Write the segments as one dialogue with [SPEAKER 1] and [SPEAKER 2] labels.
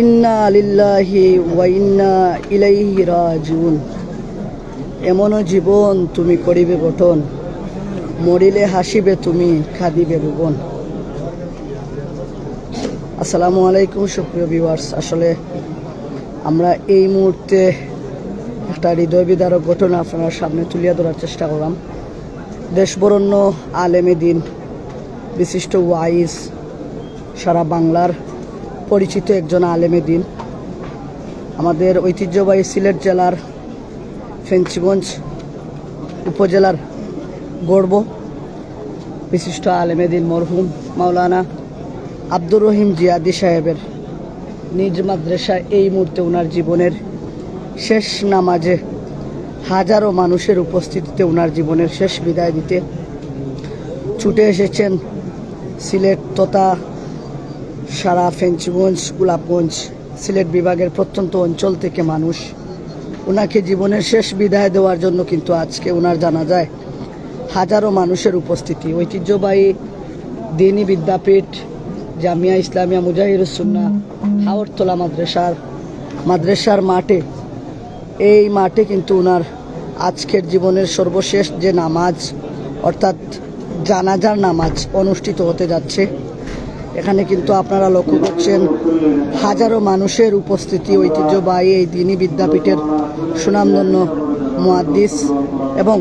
[SPEAKER 1] ইন্না লিল্লাহি ওয়া ইন্না ইলাইহি রাজিউন। এমনও জীবন তুমি করিবে গঠন মরিলে হাসিবে তুমি খাদিবে ভুবন আসসালামু আলাইকুম সুপ্রিয় ভিউয়ার্স আসলে আমরা এই মুহূর্তে একটা হৃদয় বিদারক ঘটনা আপনার সামনে তুলিয়া ধরার চেষ্টা করলাম। দেশবরণ্য আলেমে দিন, বিশিষ্ট ওয়াইস সারা বাংলার পরিচিত একজন আলেমে দিন। আমাদের ঐতিহ্যবাহী সিলেট জেলার ফেঞ্চিগঞ্জ উপজেলার গর্ব। বিশিষ্ট আলেমেদিন মরহুম মাওলানা আব্দুর রহিম জিয়াদি সাহেবের নিজ মাদ্রাসা এই মুহূর্তে ওনার জীবনের শেষ নামাজে হাজারো মানুষের উপস্থিতিতে ওনার জীবনের শেষ বিদায় দিতে ছুটে এসেছেন সিলেট তথা সারা ফেঞ্চিগঞ্জ, গোলাপগঞ্জ, সিলেট বিভাগের প্রত্যন্ত অঞ্চল থেকে মানুষ। ওনাকে জীবনের শেষ বিদায় দেওয়ার জন্য কিন্তু আজকে ওনার জানা যায় হাজারো মানুষের উপস্থিতি। ঐতিহ্যবাহী দিনী বিদ্যাপীঠ, জামিয়া ইসলামিয়া মুজাহিরুসুন্না হাওরতলা মাদ্রাসার মাদ্রাসার মাঠে। এই মাঠে কিন্তু ওনার আজকের জীবনের সর্বশেষ যে নামাজ, অর্থাৎ জানাজার নামাজ অনুষ্ঠিত হতে যাচ্ছে। এখানে কিন্তু আপনারা লক্ষ্য করছেন হাজারো মানুষের উপস্থিতি, ঐতিহ্যবাহী এই দিনী বিদ্যাপীঠের সুনামধন্য মুয়াদ্দিস এবং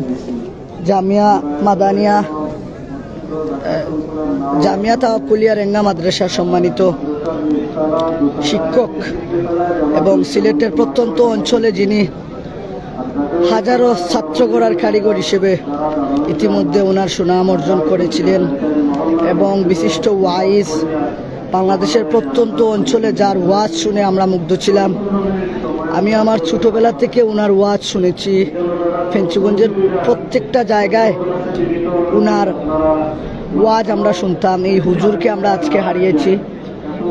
[SPEAKER 1] জামিয়া মাদানিয়া জামিয়া তাওয়াকুলিয়া রেঙ্গা মাদ্রাসার সম্মানিত শিক্ষক এবং সিলেটের প্রত্যন্ত অঞ্চলে যিনি হাজারো ছাত্র গড়ার কারিগর হিসেবে ইতিমধ্যে ওনার সুনাম অর্জন করেছিলেন। এবং বিশিষ্ট ওয়াইজ বাংলাদেশের প্রত্যন্ত অঞ্চলে যার ওয়াজ শুনে আমরা মুগ্ধ ছিলাম। আমি আমার ছোটোবেলা থেকে ওনার ওয়াজ শুনেছি। ফেঞ্চুগঞ্জের প্রত্যেকটা জায়গায় ওনার ওয়াজ আমরা শুনতাম। এই হুজুরকে আমরা আজকে হারিয়েছি।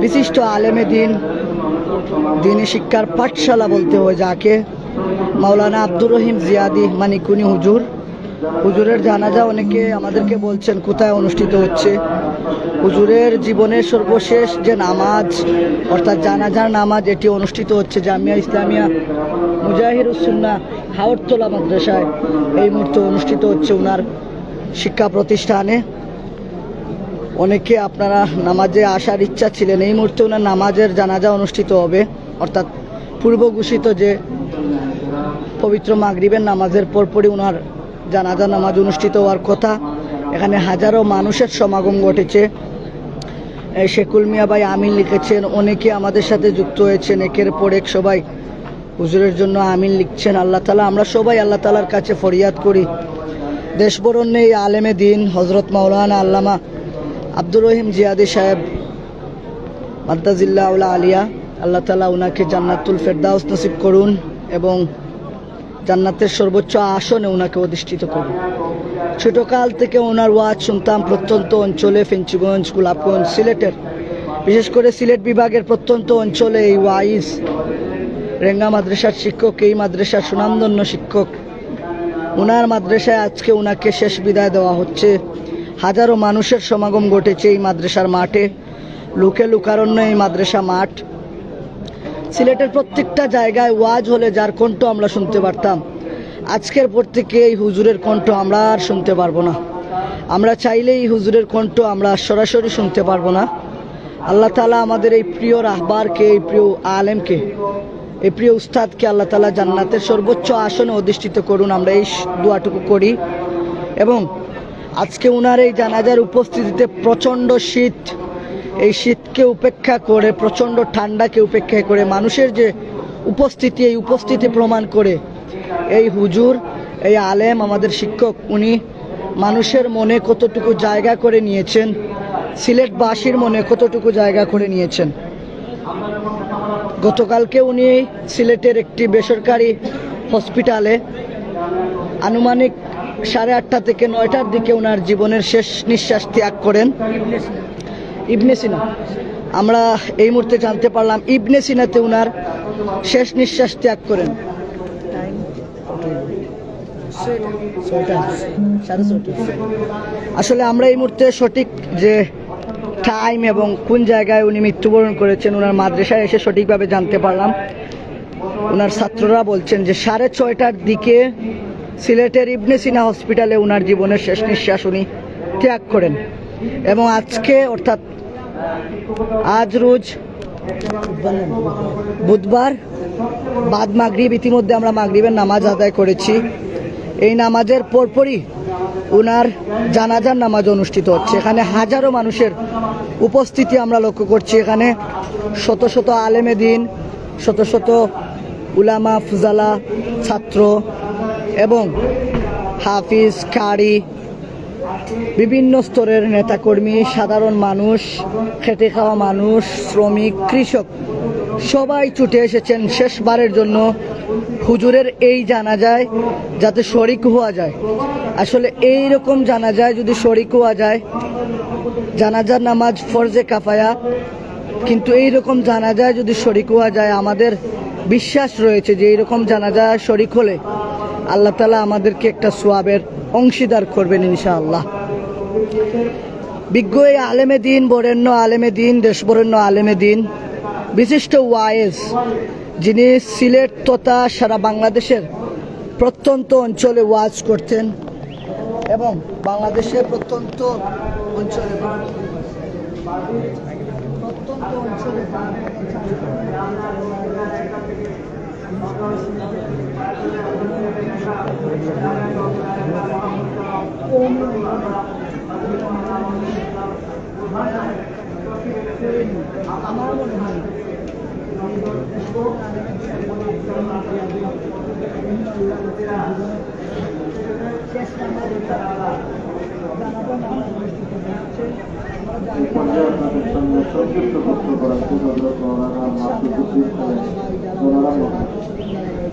[SPEAKER 1] বিশিষ্ট আলেমে দিন, দিনী শিক্ষার পাঠশালা বলতে হয় যাকে, মাওলানা আব্দুর রহিম জিয়াদি মানিকুনি হুজুর। হুজুরের জানাজা অনেকে আমাদেরকে বলছেন, কোথায় অনুষ্ঠিত হচ্ছে? হুজুরের জীবনের সর্বশেষ যে নামাজ, অর্থাৎ জানাজার নামাজ, এটি অনুষ্ঠিত হচ্ছে জামিয়া ইসলামিয়া মুজাহিরুসুন্না হাওড়তলা মাদ্রাসায়। এই মুহূর্তে অনুষ্ঠিত হচ্ছে ওনার শিক্ষা প্রতিষ্ঠানে। অনেকে আপনারা নামাজে আসার ইচ্ছা ছিলেন, এই মুহূর্তে ওনার নামাজের জানাজা অনুষ্ঠিত হবে। অর্থাৎ পূর্ব ঘোষিত যে পবিত্র মাগরিবের নামাজের পরপরই ওনার জানাজা নামাজ অনুষ্ঠিত হওয়ার কথা। এখানে হাজারো মানুষের সমাগম ঘটেছে। শেকুল মিয়া ভাই আমিন লিখেছেন, অনেকে আমাদের সাথে যুক্ত হয়েছেন, একের পর এক সবাই হুজুরের জন্য আমিন লিখছেন। আল্লাহ তালা আমরা সবাই আল্লাহ তালার কাছে ফরিয়াদ করি। দেশবরণ্যে এই আলেমে দিন হজরত মাওলানা আল্লামা আব্দুর রহিম জিয়াদি সাহেব মাদ্দাজিল্লা আলিয়া, আল্লাহ তালা ওনাকে জান্নাতুল ফেরদাউস নসিব করুন এবং জান্নাতের সর্বোচ্চ আসনে ওনাকে অধিষ্ঠিত করুন ছোটকাল থেকে ওনার ওয়াজ শুনতাম প্রত্যন্ত অঞ্চলে ফেঞ্চিগঞ্জ, গোলাপগঞ্জ, সিলেটের। বিশেষ করে সিলেট বিভাগের প্রত্যন্ত অঞ্চলে এই ওয়াইজ রেঙ্গা মাদ্রাসার শিক্ষক, এই মাদ্রাসার সুনামধন্য শিক্ষক। ওনার মাদ্রাসায় আজকে ওনাকে শেষ বিদায় দেওয়া হচ্ছে। হাজারো মানুষের সমাগম ঘটেছে এই মাদ্রাসার মাঠে। লুকে লুকারণ্য এই মাদ্রাসা মাঠ। সিলেটের প্রত্যেকটা জায়গায় ওয়াজ হলে যার কণ্ঠ আমরা শুনতে পারতাম, আজকের পর থেকে এই হুজুরের কণ্ঠ আমরা আর শুনতে পারব না। আমরা চাইলেই এই হুজুরের কণ্ঠ আমরা সরাসরি শুনতে পারব না। আল্লাহ তালা আমাদের এই প্রিয় রাহবারকে, এই প্রিয় আলেমকে, এই প্রিয় উস্তাদকে আল্লাহ তালা জান্নাতের সর্বোচ্চ আসনে অধিষ্ঠিত করুন, আমরা এই দোয়াটুকু করি। এবং আজকে উনার এই জানাজার উপস্থিতিতে প্রচণ্ড শীত এই শীতকে উপেক্ষা করে, প্রচণ্ড ঠান্ডাকে উপেক্ষা করে, মানুষের যে উপস্থিতি, এই উপস্থিতি প্রমাণ করে এই হুজুর, এই আলেম, আমাদের শিক্ষক, উনি মানুষের মনে কতটুকু জায়গা করে নিয়েছেন, সিলেটবাসীর মনে কতটুকু জায়গা করে নিয়েছেন। গতকালকে উনি সিলেটের একটি বেসরকারি হসপিটালে আনুমানিক সাড়ে আটটা থেকে নয়টার দিকে ওনার জীবনের শেষ নিঃশ্বাস ত্যাগ করেন। ইবনে সিনা। আমরা এই মুহূর্তে জানতে পারলাম, ইবনে সিনাতে ওনার শেষ নিঃশ্বাস ত্যাগ করেন। আসলে আমরা এই মুহূর্তে সঠিক যে টাইম এবং কোন জায়গায় উনি মৃত্যুবরণ করেছেন ওনার মাদ্রাসায় এসে সঠিকভাবে জানতে পারলাম। ওনার ছাত্ররা বলছেন যে সাড়ে ছয়টার দিকে সিলেটের ইবনে সিনা হসপিটালে ওনার জীবনের শেষ নিঃশ্বাস উনি ত্যাগ করেন। এবং আজকে, অর্থাৎ আজ রোজ বুধবার, বাদ মাগরিব, ইতিমধ্যে আমরা মাগরিবের নামাজ আদায় করেছি। এই নামাজের পরপরই ওনার জানাজার নামাজ অনুষ্ঠিত হচ্ছে। এখানে হাজারো মানুষের উপস্থিতি আমরা লক্ষ্য করছি। এখানে শত শত আলেমে দিন, শত শত উলামা, ফুজালা, ছাত্র এবং হাফিজ কারি বিভিন্ন স্তরের নেতাকর্মী, সাধারণ মানুষ, খেটে খাওয়া মানুষ, শ্রমিক, কৃষক, সবাই ছুটে এসেছেন শেষবারের জন্য হুজুরের এই জানা যায় যাতে শরিক হওয়া যায়। আসলে এই রকম জানা যায় যদি শরিক হওয়া যায়, জানাজার নামাজ ফরজে কাফায়া, কিন্তু এই রকম জানা যায় যদি শরিক হওয়া যায়, আমাদের বিশ্বাস রয়েছে যে এইরকম জানা যায় শরিক হলে আল্লাহ তালা আমাদেরকে একটা সোয়াবের অংশীদার করবেন ইনশাআল্লাহ। বিজ্ঞ আলেমে দিন, বরেণ্য আলেমে দিন দেশ বরেণ্য আলেমে দিন। বিশিষ্ট ওয়াইজ যিনি সিলেট তথা সারা বাংলাদেশের প্রত্যন্ত অঞ্চলে ওয়াজ করতেন এবং বাংলাদেশের প্রত্যন্ত অঞ্চলে প্রত্যন্ত অঞ্চলে আমার মনে হয়
[SPEAKER 2] পর্যায়ে আপনাদের সঙ্গে সংক্ষিপ্ত বক্তব্য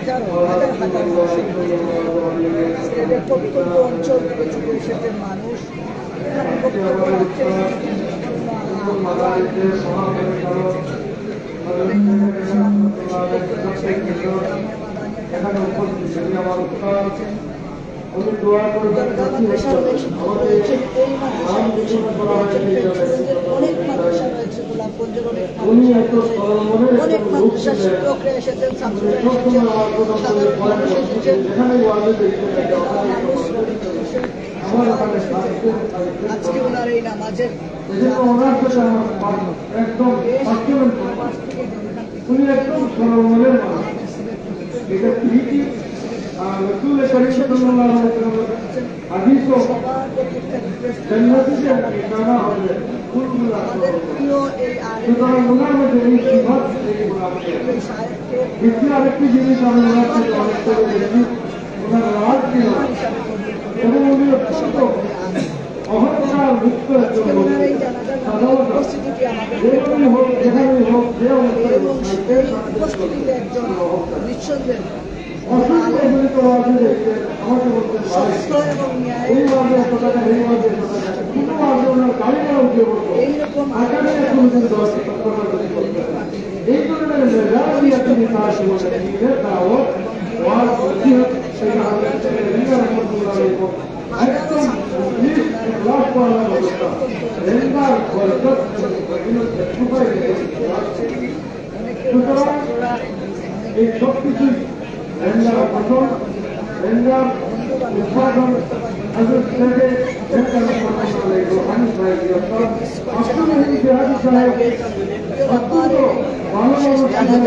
[SPEAKER 1] হাজার হাজার হাজার সিলেটের প্রত্যন্ত অঞ্চল ছুটে এসেছেন মানুষ এখানে
[SPEAKER 2] উপস্থিত ছিলেন আমার উস্তাদ আমি দোয়া আমাদের
[SPEAKER 1] অনেক মাদ্রাসা রয়েছে গোলাপগঞ্জের অনেক অনেক মাদ্রাসার শিক্ষকরা এসেছেন ছাত্ররা এসেছেন সাধারণ মানুষ এসেছেন। আজকে ওনার এই নামাজের
[SPEAKER 2] এটা আর রসুল করিম সাল্লাল্লাহু আলাইহি ওয়াসাল্লাম হাদিসও
[SPEAKER 1] আমাদের প্রিয় এই
[SPEAKER 2] আরেকটি জিনিস আমি ওনার রাজ ছিল এবং উনি অত্যন্ত অহংকার মুক্ত একজন যেখানে হোক যে অবস্থায় হোক,
[SPEAKER 1] এই উপস্থিতিতে একজন নিঃসন্দেহ
[SPEAKER 2] অসুবিধাজনিত আমাকে বলতেন
[SPEAKER 1] সুস্থ এবং
[SPEAKER 2] এই ওয়াজে এত টাকা এই ওয়াজে এত টাকা দুটো ওয়াজে ওনার গাড়ি করা উঠে বলতো
[SPEAKER 1] এইরকম
[SPEAKER 2] আগামী এখন এই ধরনের মেজাজিয়া তিনি তার জীবনে নিয়ে দাওয়াত ওয়াজ নসিহত সেটা আমাদের রিয়া রহমতুল্লাহ একদম লাভ করার ব্যবস্থা রেন্দার বরকত সুতরাং এই সব কিছুই রেন্দার ফসল রেন্দার উৎপাদন থেকে রেন্দার উৎপাদন রোহানি ভাই গ্রেফতার আব্দুল রহিম সাহেব অত্যন্ত ভালো
[SPEAKER 1] আমরা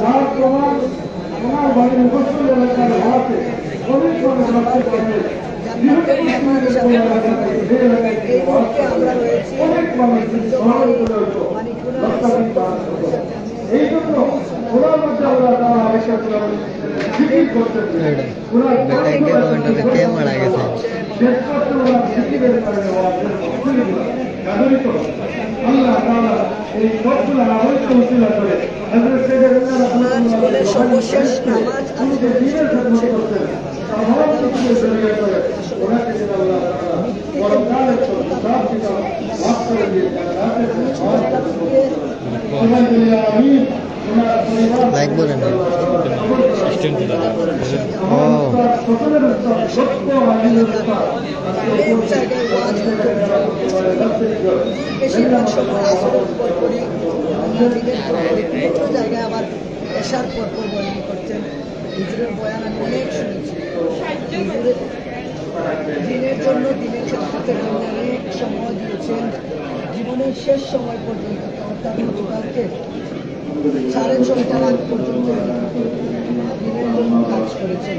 [SPEAKER 2] যার প্রমাণ ওনার বাড়ির মুখস্থ
[SPEAKER 1] আমাকে জান্নাতের মেহমান হিসাবে গ্রহণ করে। এই মুহূর্তে আমরা রয়েছি ঐতিহ্যবাহী মানিকুড়া
[SPEAKER 2] এই জন্য ওনার মধ্যে আল্লাহ তাআলা আয়েশা করলেন জিকির করতেন ওনার
[SPEAKER 1] কে মারা গেছে।
[SPEAKER 2] শেষ করতে ওনার জিকিরের কারণে আল্লাহ তাআলা এই সবগুলো আমলকে উসিলা করে। হযরত সাইয়েদনা
[SPEAKER 1] ওনার জীবনের সর্বশেষ নামাজ আজকে
[SPEAKER 2] দিনের খেদমত করতেন। তার কিছু শরীয়ত করে ওনাকে আল্লাহ তাআলা পরকালের সব কিছু মাফ করে দিয়ে আমিন ওনার পরিবার
[SPEAKER 1] লাইক
[SPEAKER 2] উত্তর
[SPEAKER 1] অনেক জায়গায় আবার পর পর করতেন বয়ান অনেক শুনেছি দিনের জন্য দিনের খেদমতের জন্য অনেক সময় দিয়েছেন জীবনের শেষ সময় পর্যন্ত অর্থাৎ গতকালকে সাড়ে ছয়টার আগ পর্যন্ত কাজ করেছেন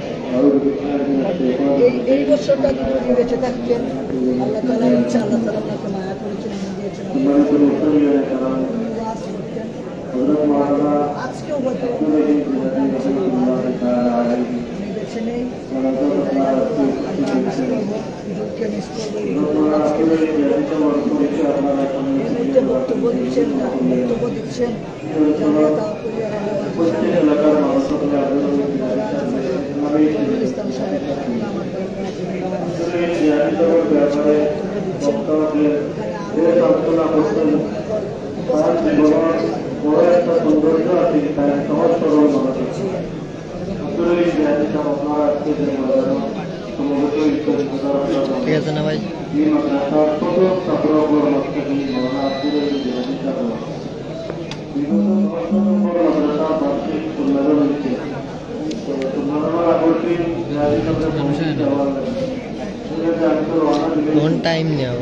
[SPEAKER 1] এই বছরটা বেঁচে থাকতেন আল্লাহ তালা ইচ্ছা আল্লাহ তালা আপনাকে মায়া করেছেন। আজকেও হয়তো নেই আল্লাহ মিস করব বক্তব্য দিচ্ছেন বক্তব্য দিচ্ছেন জামিয়া তাওয়াক্কুলিয়া রহমাতুল্লাহ ইসলাম সাহেব আমার
[SPEAKER 2] ঠিক আছে না ভাই?
[SPEAKER 1] কোন টাইম নেব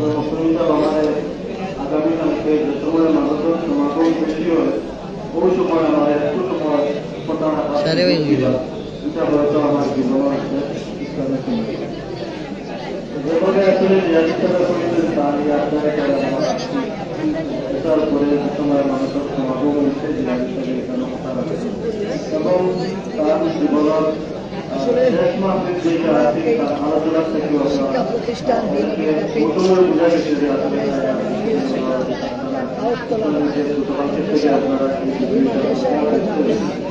[SPEAKER 1] সারে হয়ে গেল
[SPEAKER 2] তারপরে তোমার মানুষের সমাগম হয়েছে এবং তার জীবনের শেষ মাসের যে আলোচনা থেকে
[SPEAKER 1] শিক্ষা প্রতিষ্ঠান দিনী বিদ্যাপীঠ
[SPEAKER 2] প্রথমে বোঝা গেছে যে আসলে
[SPEAKER 1] আউটতলা বিভিন্ন দেশে আমরা জানি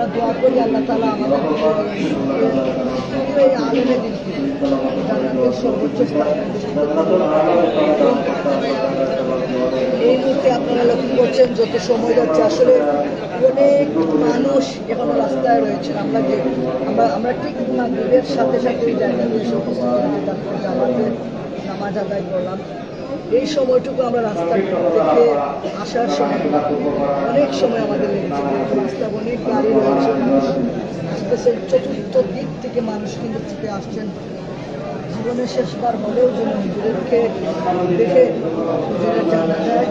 [SPEAKER 1] আমরা দোয়া করি, আল্লাহ তালা এই সর্বোচ্চ এই মুহূর্তে আপনারা লক্ষ্য করছেন যত সময় যাচ্ছে। আসলে অনেক মানুষ এখনও রাস্তায় রয়েছেন। আমরা যে আমরা আমরা ঠিক মাগরিবের সাথে সাথে জায়গাতে তারপর জামাতের নামাজ আদায় করলাম। এই সময়টুকু আমরা রাস্তা থেকে আসার সময় অনেক সময় আমাদের রাস্তা অনেক গাড়ি রয়েছে। আসতেছে চতুর্থ দিক থেকে মানুষ কিন্তু থেকে আসছেন। জীবনের শেষবার হলেও যেন হুজুরেরকে দেখে হুজুরের জানা যায়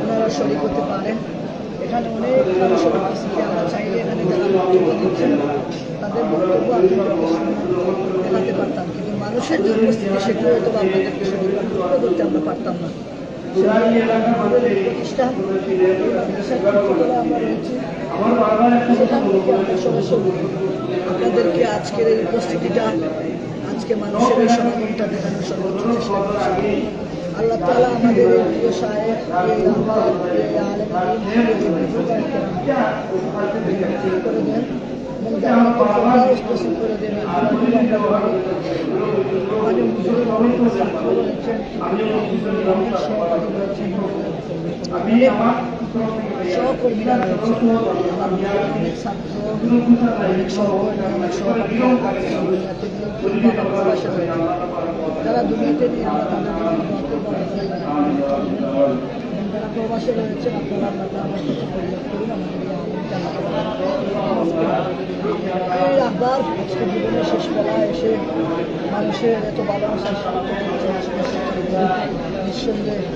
[SPEAKER 1] ওনারা শরীর করতে পারেন। এখানে অনেক মানুষের উপস্থিতি আমরা চাইলে এখানে যারা বক্তব্য দিচ্ছেন, তাদের বক্তব্য আপনাদেরকে দেখাতে পারতাম। কিন্তু মানুষের যে উপস্থিতি, সেগুলো হয়তো আপনাদেরকে সেগুলো ধরতে আমরা পারতাম না। আপনাদেরকে আজকের এই উপস্থিতিটা, আজকে মানুষের এই সমাগমটা দেখানোর সর্বোচ্চ চেষ্টা করছি। আল্লাহ তালা আমাদের প্রিয় সাহেব করে দেন। দোয়াটুকু আমরা সহকর্মীরা রয়েছেন আমার অনেক ছাত্র অনেক সহকর্মী অনেক সহপাঠী দুনিয়াতে ভালোবাসা রয়েছে যারা দুনিয়াতে নিয়ে আমরা তাদের যারা প্রবাসে রয়েছেন আপনারা কাছে। এই আবার আজকে শেষ বেলায় এসে মানুষের এত ভালোবাসা নিঃসন্দেহে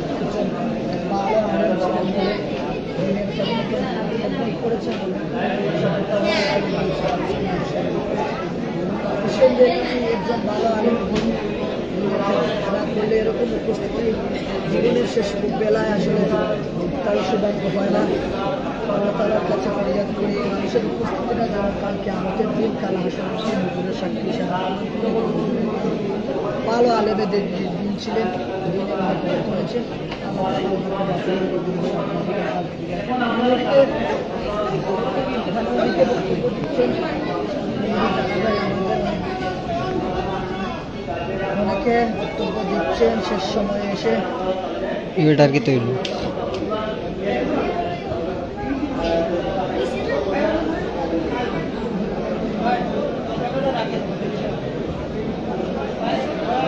[SPEAKER 1] করলে এরকম উপস্থিতি জীবনের শেষ বেলায় আসলে কারও সৌভাগ্য হয় না আল্লাহ তালার কাছে ফরিয়াদ করি মানুষের উপস্থিতিটা যেন কালকে আমাদের দিন কাল হুজুরের সাক্ষী ভালো আলেমেদের যে দিন ছিলেন অনেকে বক্তব্য দিচ্ছেন শেষ সময়ে এসে।
[SPEAKER 3] এটার কি তৈরি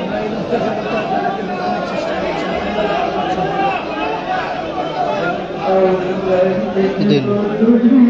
[SPEAKER 1] আমরা এই মুহূর্তে খবরটা আপনাদেরকে দেখানোর চেষ্টা করছি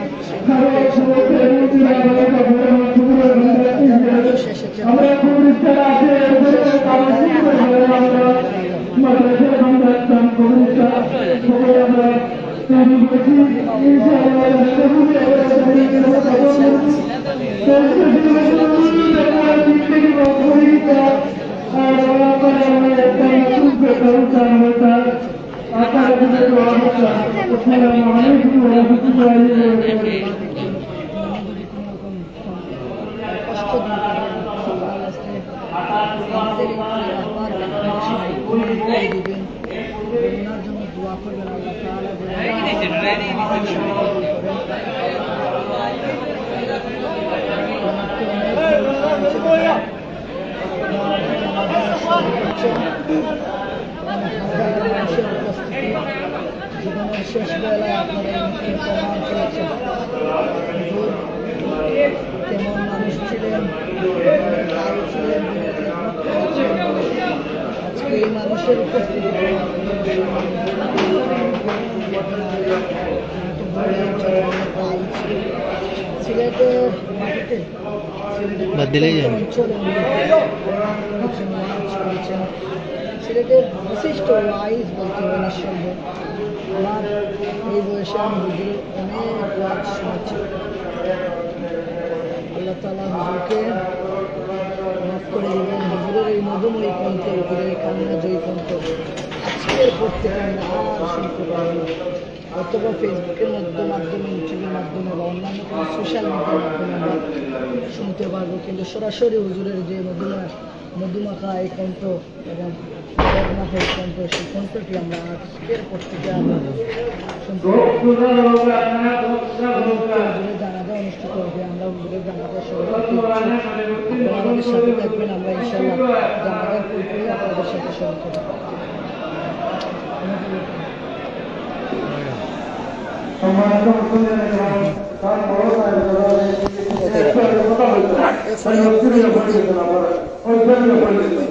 [SPEAKER 2] খুব ইচ্ছা আছে মাদ্রাসা সংরক্ষণ কমিটা সবাই আমরা তৈরি করেছি
[SPEAKER 1] কষ্ট দিবেন ওনার জন্য দোয়া করবেন আল্লাহ তাআলা জীবনের শেষ বেলায় আপনারা এই মুহূর্তে প্রমাণ করেছেন হুজুর কেমন মানুষ ছিলেন কেমন কাল ছিলেন দিনের খেদমত করেছেন। আজকে এই মানুষের উপস্থিতি প্রমাণ সিলেটের মাটিতে সিলেটের
[SPEAKER 3] বাদ দিলেই যায়।
[SPEAKER 1] অঞ্চলে উনি কিছু নাচ করেছেন। সিলেটের বিশিষ্ট ওয়াইজ বলতে হবে নিঃসন্দেহে। আমার এই বয়সে আমি হুজুরের অনেক ওয়াজ শুনেছি। আল্লাহ তালা হুজুরকে মাফ করে দেবেন। এই মধুময়ী কণ্ঠ, এই কান্না জয়ী কণ্ঠ আজকের পর থেকে আমরা আর শুনতে পারব না অথবা ফেসবুকের মধ্যে মাধ্যমে, ইউটিউবের মাধ্যমে বা অন্যান্য কোনো সোশ্যাল মিডিয়ার মাধ্যমে আমরা শুনতে পারব। কিন্তু সরাসরি হুজুরের যে মধুমা, মধুমাখা এই কণ্ঠ এবং কণ্ঠটি আমরা আজকের পত্রিকা জানাজা অনুষ্ঠিত হবে আমরা হুজুরের জানাজা আমাদের সাথে থাকবেন আমরা ইনশাল্লাহ জানাজার পুরোপুরি আপনাদের সাথে করব
[SPEAKER 2] সম্মানিত তার বড় কথা বলতে না ওই জন্য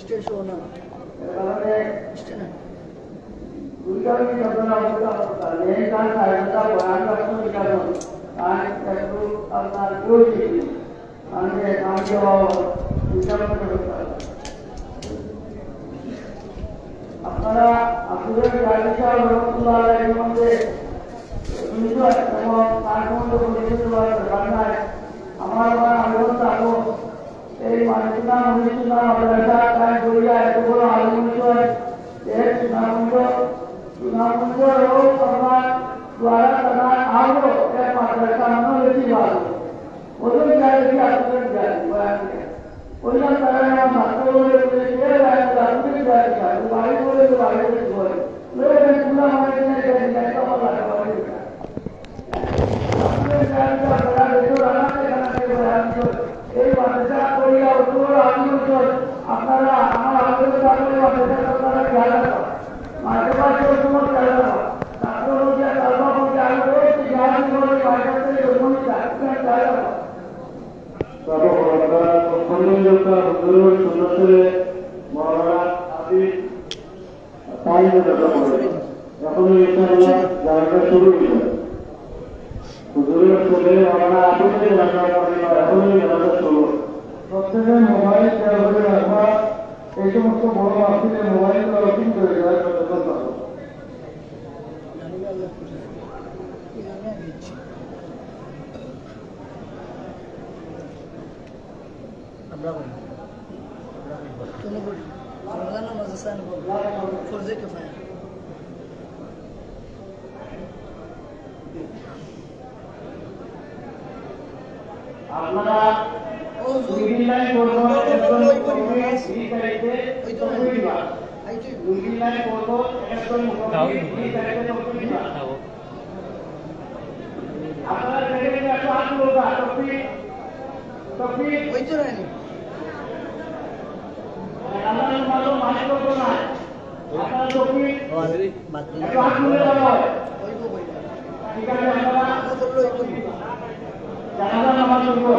[SPEAKER 1] স্টেশন না স্টেশন
[SPEAKER 4] আপনারা আপনাদের গাড়িটা রহমতুল্লাহ আলাইহির মধ্যে শুনছো এবং তার মধ্যে পরিচিত বাংলায় আমার আলোচন এর সুনামুন্দ সুনামুন্দ হোক আমার দ্বারা তারা মনে বেশি ভালো ওদের জায়গাটি আপনারা আমার আন্দোলন থাকলে মাদ্রাসা আপনারা খেয়াল রাখো মাঝে মাঝে তোমার খেয়াল রাখো ছাত্র বলছে কালবা বলছে আমি বলছি জ্ঞান বলে মাদ্রাসা ওই খেয়াল রাখো
[SPEAKER 2] সম্মানিত হুজুর সুন্নতে মৌলানা হাফিজ তাইম কথা বলে এখন ইনশাআল্লাহ জানাজা শুরু হয়েছে হুজুরের ছেলে মৌলানা হাফিজের জানাজা পড়িবা এখনই জানাজা শুরু প্রত্যেকের মোবাইল শেয়ার করে রাখবা এই সমস্ত বড় মাহফিলের মোবাইল রকিং করে দেওয়ার যতক্ষণ পাবো
[SPEAKER 1] আমরা বলি কোনো বলি
[SPEAKER 2] আপনারা করব একজন তারিখে করব একজন কর্মী এই তারিখে চব্বিশ আপনারা একশো আট লোক
[SPEAKER 1] ওই তো রানি
[SPEAKER 2] আপনার মাত্র মাস করব না। আপনারা চব্বিশ
[SPEAKER 1] বাদ
[SPEAKER 2] একশো আট লোক যাব
[SPEAKER 1] ওই গো বই
[SPEAKER 2] ঠিক আছে, আপনারা জানাজা নামাজ শুরু